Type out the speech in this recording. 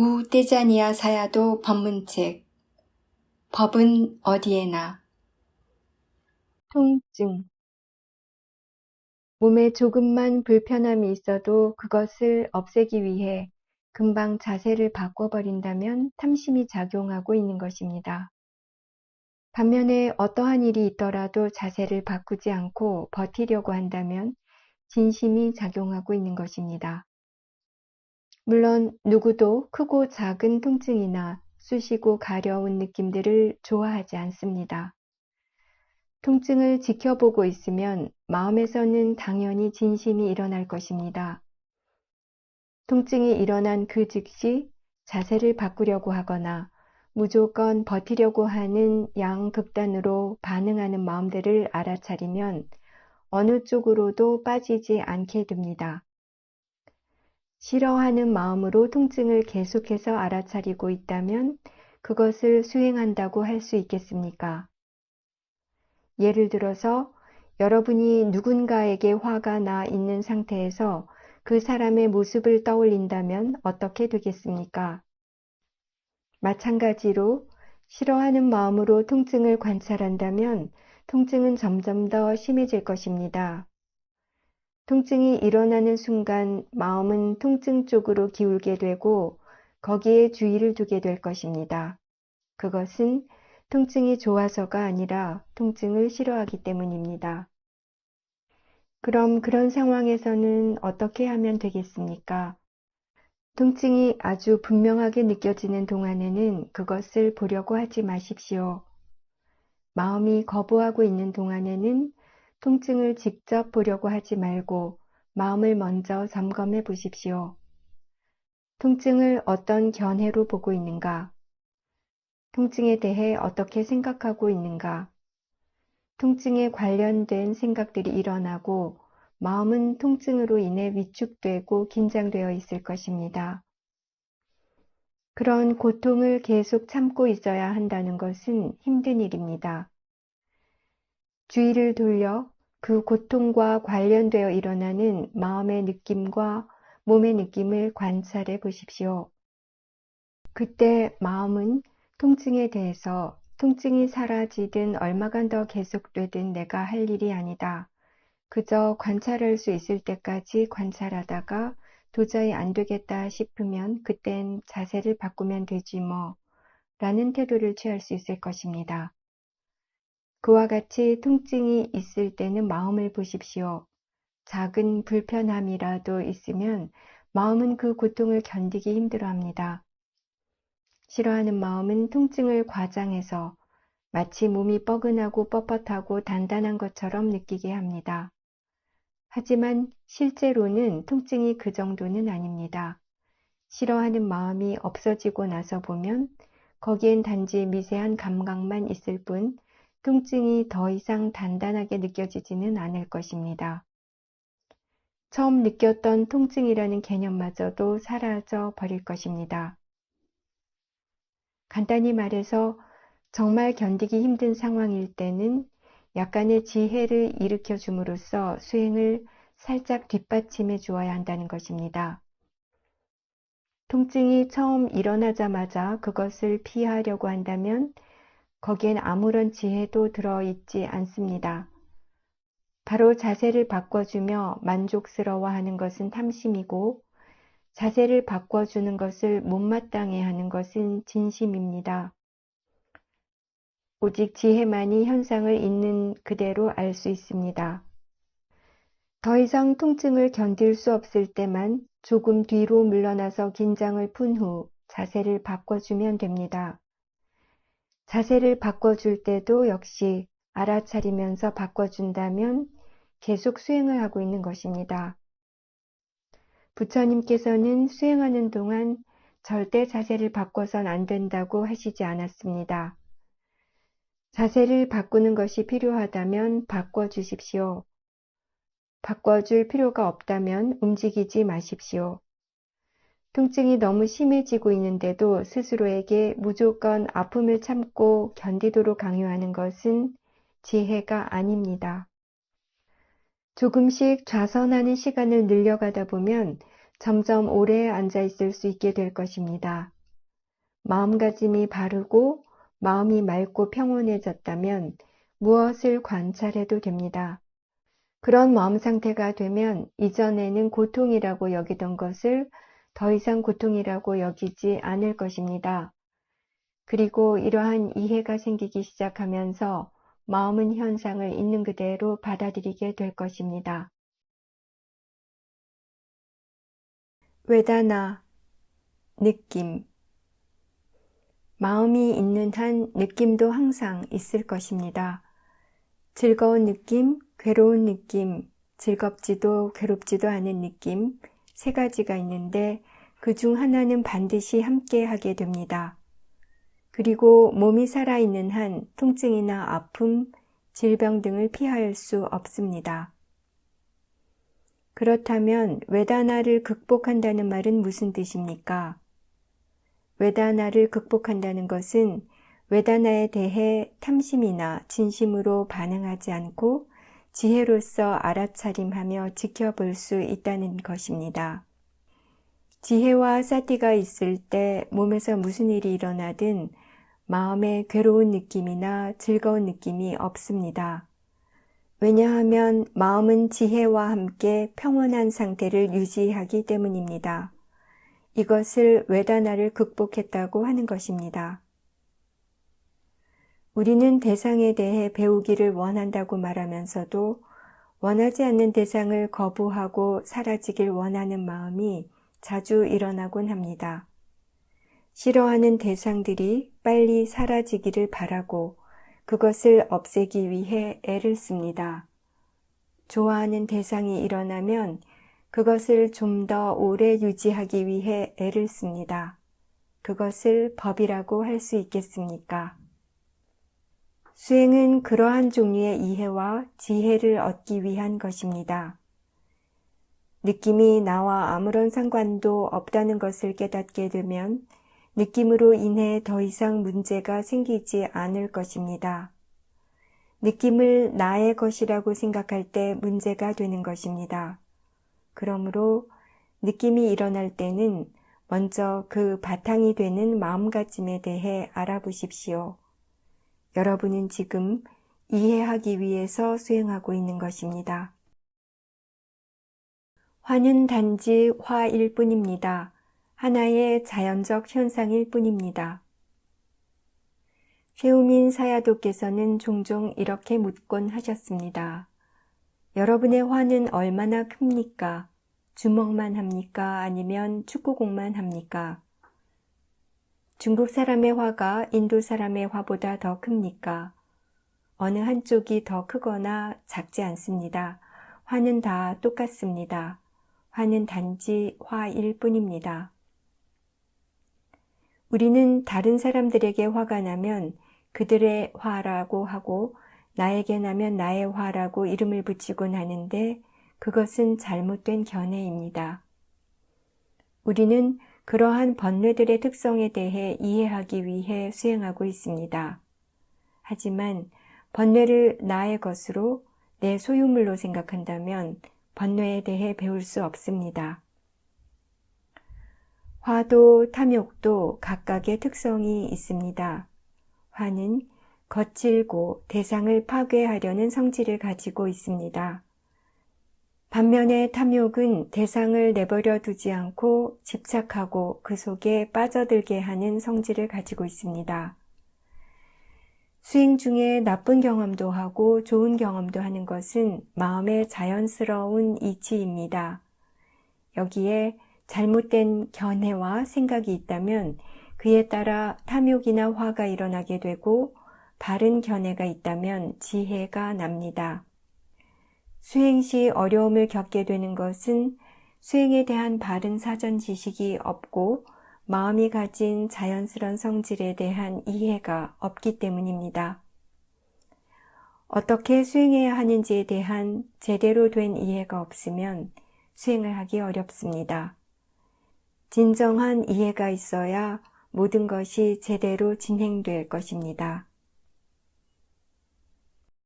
우 떼자니아 사야도 법문책 법은 어디에나 통증 몸에 조금만 불편함이 있어도 그것을 없애기 위해 금방 자세를 바꿔버린다면 탐심이 작용하고 있는 것입니다. 반면에 어떠한 일이 있더라도 자세를 바꾸지 않고 버티려고 한다면 진심이 작용하고 있는 것입니다. 물론 누구도 크고 작은 통증이나 쑤시고 가려운 느낌들을 좋아하지 않습니다. 통증을 지켜보고 있으면 마음에서는 당연히 진심이 일어날 것입니다. 통증이 일어난 그 즉시 자세를 바꾸려고 하거나 무조건 버티려고 하는 양극단으로 반응하는 마음들을 알아차리면 어느 쪽으로도 빠지지 않게 됩니다. 싫어하는 마음으로 통증을 계속해서 알아차리고 있다면 그것을 수행한다고 할 수 있겠습니까? 예를 들어서 여러분이 누군가에게 화가 나 있는 상태에서 그 사람의 모습을 떠올린다면 어떻게 되겠습니까? 마찬가지로 싫어하는 마음으로 통증을 관찰한다면 통증은 점점 더 심해질 것입니다. 통증이 일어나는 순간 마음은 통증 쪽으로 기울게 되고 거기에 주의를 두게 될 것입니다. 그것은 통증이 좋아서가 아니라 통증을 싫어하기 때문입니다. 그럼 그런 상황에서는 어떻게 하면 되겠습니까? 통증이 아주 분명하게 느껴지는 동안에는 그것을 보려고 하지 마십시오. 마음이 거부하고 있는 동안에는 통증을 직접 보려고 하지 말고 마음을 먼저 점검해 보십시오. 통증을 어떤 견해로 보고 있는가? 통증에 대해 어떻게 생각하고 있는가? 통증에 관련된 생각들이 일어나고 마음은 통증으로 인해 위축되고 긴장되어 있을 것입니다. 그런 고통을 계속 참고 있어야 한다는 것은 힘든 일입니다. 주의를 돌려 그 고통과 관련되어 일어나는 마음의 느낌과 몸의 느낌을 관찰해 보십시오. 그때 마음은 통증에 대해서 통증이 사라지든 얼마간 더 계속되든 내가 할 일이 아니다. 그저 관찰할 수 있을 때까지 관찰하다가 도저히 안 되겠다 싶으면 그땐 자세를 바꾸면 되지 뭐 라는 태도를 취할 수 있을 것입니다. 그와 같이 통증이 있을 때는 마음을 보십시오. 작은 불편함이라도 있으면 마음은 그 고통을 견디기 힘들어 합니다. 싫어하는 마음은 통증을 과장해서 마치 몸이 뻐근하고 뻣뻣하고 단단한 것처럼 느끼게 합니다. 하지만 실제로는 통증이 그 정도는 아닙니다. 싫어하는 마음이 없어지고 나서 보면 거기엔 단지 미세한 감각만 있을 뿐 통증이 더 이상 단단하게 느껴지지는 않을 것입니다. 처음 느꼈던 통증이라는 개념마저도 사라져 버릴 것입니다. 간단히 말해서 정말 견디기 힘든 상황일 때는 약간의 지혜를 일으켜 줌으로써 수행을 살짝 뒷받침해 주어야 한다는 것입니다. 통증이 처음 일어나자마자 그것을 피하려고 한다면 거기엔 아무런 지혜도 들어있지 않습니다. 바로 자세를 바꿔주며 만족스러워 하는 것은 탐심이고 자세를 바꿔주는 것을 못마땅해 하는 것은 진심입니다. 오직 지혜만이 현상을 있는 그대로 알 수 있습니다. 더 이상 통증을 견딜 수 없을 때만 조금 뒤로 물러나서 긴장을 푼 후 자세를 바꿔주면 됩니다. 자세를 바꿔줄 때도 역시 알아차리면서 바꿔준다면 계속 수행을 하고 있는 것입니다. 부처님께서는 수행하는 동안 절대 자세를 바꿔선 안 된다고 하시지 않았습니다. 자세를 바꾸는 것이 필요하다면 바꿔주십시오. 바꿔줄 필요가 없다면 움직이지 마십시오. 통증이 너무 심해지고 있는데도 스스로에게 무조건 아픔을 참고 견디도록 강요하는 것은 지혜가 아닙니다. 조금씩 좌선하는 시간을 늘려가다 보면 점점 오래 앉아 있을 수 있게 될 것입니다. 마음가짐이 바르고 마음이 맑고 평온해졌다면 무엇을 관찰해도 됩니다. 그런 마음 상태가 되면 이전에는 고통이라고 여기던 것을 더 이상 고통이라고 여기지 않을 것입니다. 그리고 이러한 이해가 생기기 시작하면서 마음은 현상을 있는 그대로 받아들이게 될 것입니다. 외다나, 느낌. 마음이 있는 한 느낌도 항상 있을 것입니다. 즐거운 느낌, 괴로운 느낌, 즐겁지도 괴롭지도 않은 느낌, 세 가지가 있는데 그 중 하나는 반드시 함께 하게 됩니다. 그리고 몸이 살아있는 한 통증이나 아픔, 질병 등을 피할 수 없습니다. 그렇다면 외다나를 극복한다는 말은 무슨 뜻입니까? 외다나를 극복한다는 것은 외다나에 대해 탐심이나 진심으로 반응하지 않고 지혜로서 알아차림하며 지켜볼 수 있다는 것입니다. 지혜와 사티가 있을 때 몸에서 무슨 일이 일어나든 마음에 괴로운 느낌이나 즐거운 느낌이 없습니다. 왜냐하면 마음은 지혜와 함께 평온한 상태를 유지하기 때문입니다. 이것을 외다나를 극복했다고 하는 것입니다. 우리는 대상에 대해 배우기를 원한다고 말하면서도 원하지 않는 대상을 거부하고 사라지길 원하는 마음이 자주 일어나곤 합니다. 싫어하는 대상들이 빨리 사라지기를 바라고 그것을 없애기 위해 애를 씁니다. 좋아하는 대상이 일어나면 그것을 좀 더 오래 유지하기 위해 애를 씁니다. 그것을 법이라고 할 수 있겠습니까? 수행은 그러한 종류의 이해와 지혜를 얻기 위한 것입니다. 느낌이 나와 아무런 상관도 없다는 것을 깨닫게 되면 느낌으로 인해 더 이상 문제가 생기지 않을 것입니다. 느낌을 나의 것이라고 생각할 때 문제가 되는 것입니다. 그러므로 느낌이 일어날 때는 먼저 그 바탕이 되는 마음가짐에 대해 알아보십시오. 여러분은 지금 이해하기 위해서 수행하고 있는 것입니다. 화는 단지 화일 뿐입니다. 하나의 자연적 현상일 뿐입니다. 최우민 사야도께서는 종종 이렇게 묻곤 하셨습니다. 여러분의 화는 얼마나 큽니까? 주먹만 합니까? 아니면 축구공만 합니까? 중국 사람의 화가 인도 사람의 화보다 더 큽니까? 어느 한쪽이 더 크거나 작지 않습니다. 화는 다 똑같습니다. 화는 단지 화일 뿐입니다. 우리는 다른 사람들에게 화가 나면 그들의 화라고 하고 나에게 나면 나의 화라고 이름을 붙이곤 하는데 그것은 잘못된 견해입니다. 우리는 그러한 번뇌들의 특성에 대해 이해하기 위해 수행하고 있습니다. 하지만 번뇌를 나의 것으로 내 소유물로 생각한다면 번뇌에 대해 배울 수 없습니다. 화도 탐욕도 각각의 특성이 있습니다. 화는 거칠고 대상을 파괴하려는 성질을 가지고 있습니다. 반면에 탐욕은 대상을 내버려 두지 않고 집착하고 그 속에 빠져들게 하는 성질을 가지고 있습니다. 수행 중에 나쁜 경험도 하고 좋은 경험도 하는 것은 마음의 자연스러운 이치입니다. 여기에 잘못된 견해와 생각이 있다면 그에 따라 탐욕이나 화가 일어나게 되고 바른 견해가 있다면 지혜가 납니다. 수행 시 어려움을 겪게 되는 것은 수행에 대한 바른 사전 지식이 없고 마음이 가진 자연스러운 성질에 대한 이해가 없기 때문입니다. 어떻게 수행해야 하는지에 대한 제대로 된 이해가 없으면 수행을 하기 어렵습니다. 진정한 이해가 있어야 모든 것이 제대로 진행될 것입니다.